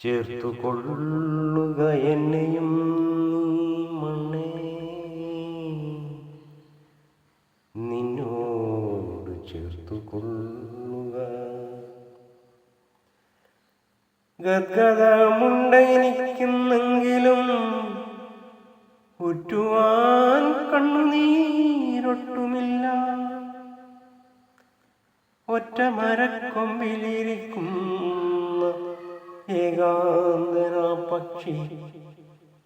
ചേർത്തു കൊള്ളുക എന്നെയും മണ്ണേ. നിന്നോട് ചേർത്തു കൊള്ളുക ഗദ്ഗതമുണ്ടെനിക്കുന്നെങ്കിലും ഉറ്റുവാൻ കണ്ണുനീരൊട്ടുമില്ല. ഒറ്റ മരക്കൊമ്പിലിരിക്കുന്ന ഏകാന്തന പക്ഷി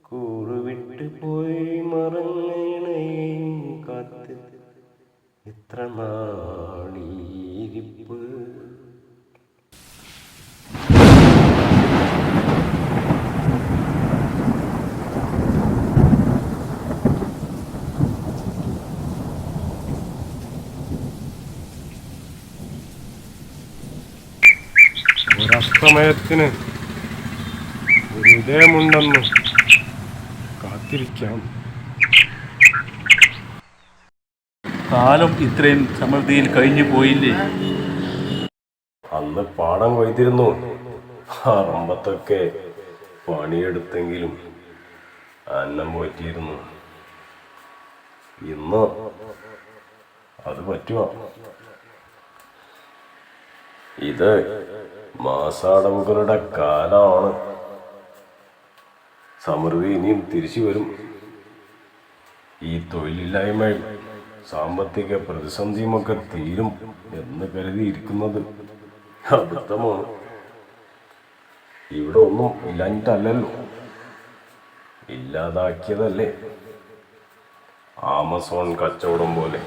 കൂറുവിട്ട് പോയി മറങ്ങണയും കാത്ത്. എത്ര നാളീരിപ്പ്. ഒരസ്തമയത്തിന് ഒരു ഉദയമുണ്ടെന്ന് കാത്തിരിക്കാം. കാലം ഇത്രയും സമൃദ്ധിയിൽ കഴിഞ്ഞു പോയില്ലേ? അന്ന് പാടം കൊയ്തിരുന്നു പറമ്പത്തൊക്കെ പണിയെടുത്തെങ്കിലും അന്നം പറ്റിയിരുന്നു ഇന്ന് അത് പറ്റുമോ ഇത് മാസാടവുകളുടെ കാലമാണ്. സമൃദ്ധി ഇനിയും തിരിച്ചു വരും. ഈ തൊഴിലില്ലായ്മയും സാമ്പത്തിക പ്രതിസന്ധിയുമൊക്കെ തീരും എന്ന് കരുതിയിരിക്കുന്നത് അബദ്ധമാണ്. ഇവിടെ ഒന്നും ഇല്ലാഞ്ഞിട്ടല്ലല്ലോ. ഇല്ലാതാക്കിയതല്ലേ. ആമസോൺ കച്ചവടം പോലെ.